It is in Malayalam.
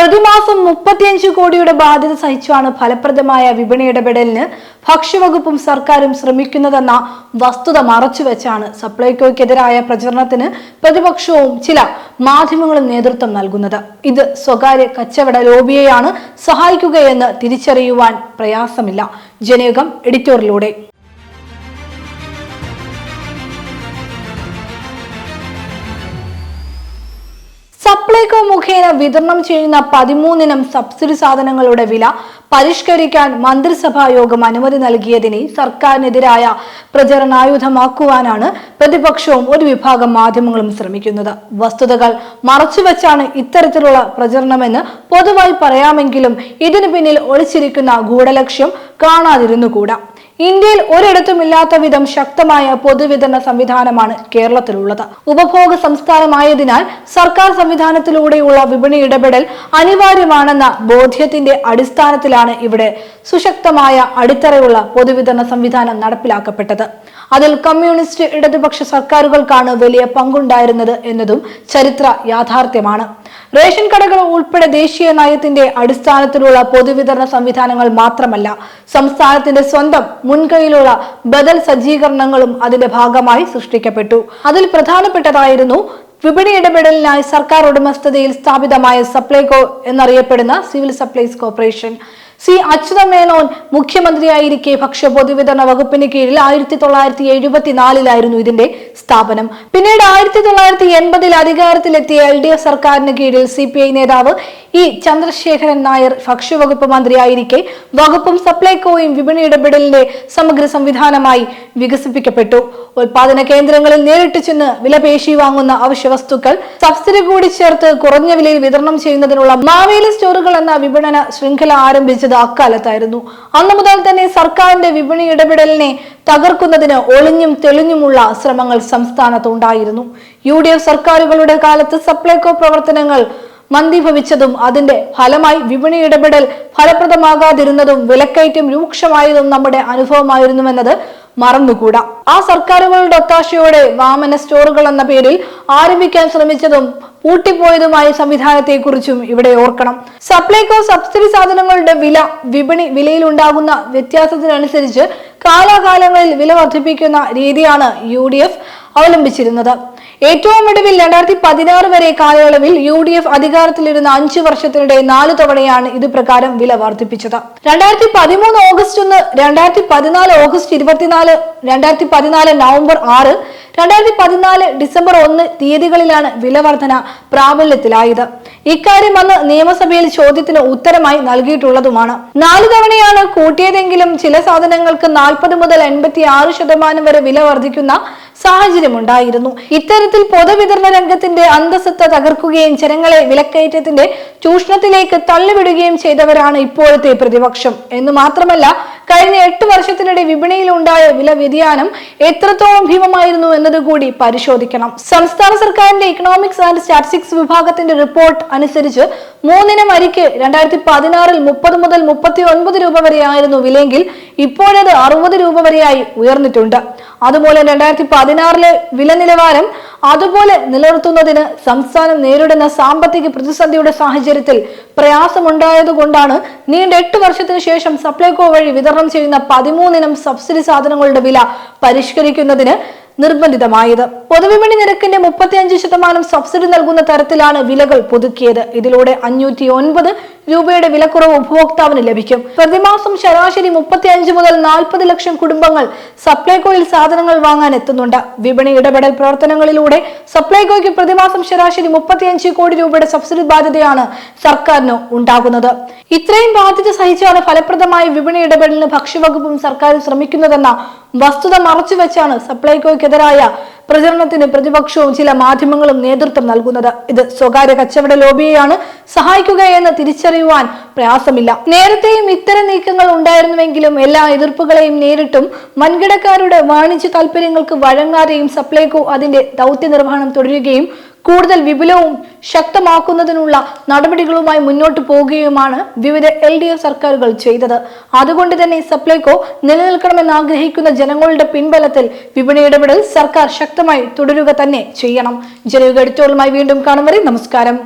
പ്രതിമാസം മുപ്പത്തിയഞ്ച് കോടിയുടെ ബാധ്യത സഹിച്ചാണ് ഫലപ്രദമായ വിപണി ഇടപെടലിന് ഭക്ഷ്യവകുപ്പും സർക്കാരും ശ്രമിക്കുന്നതെന്ന വസ്തുത മറച്ചുവെച്ചാണ് സപ്ലൈകോയ്ക്കെതിരായ പ്രചരണത്തിന് പ്രതിപക്ഷവും ചില മാധ്യമങ്ങളും നേതൃത്വം നൽകുന്നത്. ഇത് സ്വകാര്യ കച്ചവട ലോബിയെയാണ് സഹായിക്കുകയെന്ന് തിരിച്ചറിയുവാൻ പ്രയാസമില്ല. ജനയുഗം എഡിറ്റോറിലൂടെ സപ്ലൈകോ മുഖേന വിതരണം ചെയ്യുന്ന പതിമൂന്നിനം സബ്സിഡി സാധനങ്ങളുടെ വില പരിഷ്കരിക്കാൻ മന്ത്രിസഭാ യോഗം അനുമതി നൽകിയതിനെ സർക്കാരിനെതിരായ പ്രചരണായുധമാക്കുവാനാണ് പ്രതിപക്ഷവും ഒരു വിഭാഗം മാധ്യമങ്ങളും ശ്രമിക്കുന്നത്. വസ്തുതകൾ മറച്ചുവെച്ചാണ് ഇത്തരത്തിലുള്ള പ്രചരണമെന്ന് പൊതുവായി പറയാമെങ്കിലും ഇതിനു പിന്നിൽ ഒളിച്ചിരിക്കുന്ന ഗൂഢലക്ഷ്യം കാണാതിരുന്നുകൂടാ. ഇന്ത്യയിൽ ഒരിടത്തും ഇല്ലാത്ത വിധം ശക്തമായ പൊതുവിതരണ സംവിധാനമാണ് കേരളത്തിലുള്ളത്. ഉപഭോഗ സംസ്ഥാനമായതിനാൽ സർക്കാർ സംവിധാനത്തിലൂടെയുള്ള വിപണി ഇടപെടൽ അനിവാര്യമാണെന്ന ബോധ്യത്തിന്റെ അടിസ്ഥാനത്തിലാണ് ഇവിടെ സുശക്തമായ അടിത്തറയുള്ള പൊതുവിതരണ സംവിധാനം നടപ്പിലാക്കപ്പെട്ടത്. അതിൽ കമ്മ്യൂണിസ്റ്റ് ഇടതുപക്ഷ സർക്കാരുകൾക്കാണ് വലിയ പങ്കുണ്ടായിരുന്നത് എന്നതും ചരിത്ര യാഥാർത്ഥ്യമാണ്. റേഷൻ കടകൾ ഉൾപ്പെടെ ദേശീയ നയത്തിന്റെ അടിസ്ഥാനത്തിലുള്ള പൊതുവിതരണ സംവിധാനങ്ങൾ മാത്രമല്ല സംസ്ഥാനത്തിന്റെ സ്വന്തം മുൻകൈയിലുള്ള ബദൽ സജ്ജീകരണങ്ങളും അതിന്റെ ഭാഗമായി സൃഷ്ടിക്കപ്പെട്ടു. അതിൽ പ്രധാനപ്പെട്ടതായിരുന്നു വിപണി ഇടപെടലിനായി സർക്കാർ ഉടമസ്ഥതയിൽ സ്ഥാപിതമായ സപ്ലൈകോ എന്നറിയപ്പെടുന്ന civil supplies corporation. C Achutha Menon മുഖ്യമന്ത്രിയായിരിക്കെ ഭക്ഷ്യ പൊതുവിതരണ വകുപ്പിന് കീഴിൽ ആയിരത്തി തൊള്ളായിരത്തി എഴുപത്തിനാലിലായിരുന്നു ഇതിന്റെ സ്ഥാപനം. പിന്നീട് ആയിരത്തി തൊള്ളായിരത്തി എൺപതിൽ അധികാരത്തിലെത്തിയ എൽ ഡി എഫ് സർക്കാരിന് കീഴിൽ സി പി ഐ നേതാവ് ഇ ചന്ദ്രശേഖരൻ നായർ ഭക്ഷ്യവകുപ്പ് മന്ത്രിയായിരിക്കെ വകുപ്പും സപ്ലൈകോയും വിപണി ഇടപെടലിന്റെ സമഗ്ര സംവിധാനമായി വികസിപ്പിക്കപ്പെട്ടു. ഉൽപാദന കേന്ദ്രങ്ങളിൽ നേരിട്ട് ചെന്ന് വിലപേശി വാങ്ങുന്ന അവശ്യ വസ്തുക്കൾ സബ്സിഡി കൂടി ചേർത്ത് കുറഞ്ഞ വിലയിൽ വിതരണം ചെയ്യുന്നതിനുള്ള മാവേലി സ്റ്റോറുകൾ എന്ന വിപണന ശൃംഖല ആരംഭിച്ചത് അക്കാലത്തായിരുന്നു. അന്നു മുതൽ തന്നെ സർക്കാരിന്റെ വിപണി ഇടപെടലിനെ തകർക്കുന്നതിന് ഒളിഞ്ഞും തെളിഞ്ഞുമുള്ള ശ്രമങ്ങൾ സംസ്ഥാനത്ത് ഉണ്ടായിരുന്നു യു ഡി എഫ് സർക്കാരുകളുടെ കാലത്ത് സപ്ലൈകോ പ്രവർത്തനങ്ങൾ മന്ദിഭവിച്ചതും അതിന്റെ ഫലമായി വിപണി ഇടപെടൽ ഫലപ്രദമാകാതിരുന്നതും വിലക്കയറ്റം രൂക്ഷമായതും നമ്മുടെ അനുഭവമായിരുന്നുവെന്നത് മറന്നുകൂടാ. ആ സർക്കാരുകളുടെ ഒത്താശയോടെ വാമന സ്റ്റോറുകൾ എന്ന പേരിൽ ആരംഭിക്കാൻ ശ്രമിച്ചതും പൂട്ടിപ്പോയതുമായ സംവിധാനത്തെക്കുറിച്ചും ഇവിടെ ഓർക്കണം. സപ്ലൈകോ സബ്സിഡി സാധനങ്ങളുടെ വില വിപണി വിലയിലുണ്ടാകുന്ന വ്യത്യാസത്തിനനുസരിച്ച് കാലാകാലങ്ങളിൽ വില വർദ്ധിപ്പിക്കുന്ന രീതിയാണ് യു ഡി എഫ്. അവലംബിച്ചിരുന്നത്. ഏറ്റവും ഒടുവിൽ രണ്ടായിരത്തി പതിനാറ് വരെ കാലയളവിൽ യു ഡി എഫ് അധികാരത്തിലിരുന്ന അഞ്ചു വർഷത്തിനിടെ നാല് തവണയാണ് ഇത് പ്രകാരം വില വർദ്ധിപ്പിച്ചത്. രണ്ടായിരത്തി പതിമൂന്ന് ഓഗസ്റ്റ് ഒന്ന് രണ്ടായിരത്തി പതിനാല് ഓഗസ്റ്റ് ഇരുപത്തിനാല് രണ്ടായിരത്തി പതിനാല് നവംബർ ആറ് രണ്ടായിരത്തി പതിനാല് ഡിസംബർ ഒന്ന് തീയതികളിലാണ് വില വർധന പ്രാബല്യത്തിലായത്. ഇക്കാര്യം അന്ന് നിയമസഭയിൽ ചോദ്യത്തിന് ഉത്തരമായി നൽകിയിട്ടുള്ളതുമാണ്. നാല് തവണയാണ് കൂട്ടിയതെങ്കിലും ചില സാധനങ്ങൾക്ക് നാൽപ്പത് മുതൽ എൺപത്തി ആറ് ശതമാനം വരെ വില വർദ്ധിക്കുന്ന സാഹചര്യമുണ്ടായിരുന്നു. ഇത്തരത്തിൽ പൊതുവിതരണ രംഗത്തിന്റെ അന്തസത്ത തകർക്കുകയും ജനങ്ങളെ വിലക്കയറ്റത്തിന്റെ ചൂഷണത്തിലേക്ക് തള്ളിവിടുകയും ചെയ്തവരാണ് ഇപ്പോഴത്തെ പ്രതിപക്ഷം. എന്ന് മാത്രമല്ല കഴിഞ്ഞ എട്ട് വർഷത്തിനിടെ വിപണിയിൽ ഉണ്ടായ വില വ്യതിയാനം എത്രത്തോളം ഭീമമായിരുന്നു എന്നതുകൂടി പരിശോധിക്കണം. സംസ്ഥാന സർക്കാരിന്റെ ഇക്കണോമിക്സ് ആൻഡ് സ്റ്റാറ്റിസ്റ്റിക്സ് വിഭാഗത്തിന്റെ റിപ്പോർട്ട് അനുസരിച്ച് മൂന്നിനം അരിക്ക് രണ്ടായിരത്തി പതിനാറിൽ മുപ്പത് മുതൽ മുപ്പത്തി ഒൻപത് രൂപ വരെയായിരുന്നു വിലയെങ്കിൽ ഇപ്പോഴത് അറുപത് രൂപ വരെയായി ഉയർന്നിട്ടുണ്ട്. അതുപോലെ രണ്ടായിരത്തി പതിനാറിലെ വില നിലവാരം അതുപോലെ നിലനിർത്തുന്നതിന് സംസ്ഥാനം നേരിടുന്ന സാമ്പത്തിക പ്രതിസന്ധിയുടെ സാഹചര്യത്തിൽ പ്രയാസമുണ്ടായതുകൊണ്ടാണ് നീണ്ട എട്ട് വർഷത്തിന് ശേഷം സപ്ലൈകോ വഴി വിതരണം ചെയ്യുന്ന പതിമൂന്നിനം സബ്സിഡി സാധനങ്ങളുടെ വില പരിഷ്കരിക്കുന്നതിന് നിർബന്ധിതമായത്. പൊതുവിപണി നിരക്കിന്റെ മുപ്പത്തിയഞ്ച് ശതമാനം സബ്സിഡി നൽകുന്ന തരത്തിലാണ് വിലകൾ പുതുക്കിയത്. ഇതിലൂടെ അഞ്ഞൂറ്റി ഒൻപത് രൂപയുടെ വിലക്കുറവ് ഉപഭോക്താവിന് ലഭിക്കും. പ്രതിമാസം ശരാശരി മുപ്പത്തിയഞ്ച് മുതൽ നാൽപ്പത് ലക്ഷം കുടുംബങ്ങൾ സപ്ലൈകോയിൽ സാധനങ്ങൾ വാങ്ങാൻ എത്തുന്നുണ്ട്. വിപണി ഇടപെടൽ പ്രവർത്തനങ്ങളിലൂടെ സപ്ലൈകോയ്ക്ക് പ്രതിമാസം ശരാശരി മുപ്പത്തിയഞ്ച് കോടി രൂപയുടെ സബ്സിഡി ബാധ്യതയാണ് സർക്കാരിന് ഉണ്ടാകുന്നത്. ഇത്രയും ബാധ്യത സഹിച്ചാണ് ഫലപ്രദമായ വിപണി ഇടപെടലിന് ഭക്ഷ്യവകുപ്പും സർക്കാരും ശ്രമിക്കുന്നതെന്ന വസ്തുത മറച്ചുവെച്ചാണ് സപ്ലൈകോയ്ക്കെതിരായ പ്രചരണത്തിന് പ്രതിപക്ഷവും ചില മാധ്യമങ്ങളും നേതൃത്വം നൽകുന്നത്. ഇത് സ്വകാര്യ കച്ചവട ലോബിയെയാണ് സഹായിക്കുകയെന്ന് തിരിച്ചറിയുവാൻ പ്രയാസമില്ല. നേരത്തെയും ഇത്തരം നീക്കങ്ങൾ ഉണ്ടായിരുന്നുവെങ്കിലും എല്ലാ എതിർപ്പുകളെയും നേരിട്ടും വൻകിടക്കാരുടെ വാണിജ്യ താല്പര്യങ്ങൾക്ക് വഴങ്ങാതെയും സപ്ലൈകോ അതിന്റെ ദൗത്യ നിർവഹണം തുടരുകയും കൂടുതൽ വിപുലവും ശക്തമാക്കുന്നതിനുള്ള നടപടികളുമായി മുന്നോട്ട് പോകുകയുമാണ് വിവിധ എൽ ഡി എഫ് സർക്കാരുകൾ ചെയ്തത്. അതുകൊണ്ട് തന്നെ സപ്ലൈകോ നിലനിൽക്കണമെന്ന് ആഗ്രഹിക്കുന്ന ജനങ്ങളുടെ പിൻബലത്തിൽ വിപണി ഇടപെടൽ സർക്കാർ ശക്തമായി തുടരുക തന്നെ ചെയ്യണം. ജനയുഗ എടുത്തോളുമായി വീണ്ടും കാണും വരെ. നമസ്കാരം.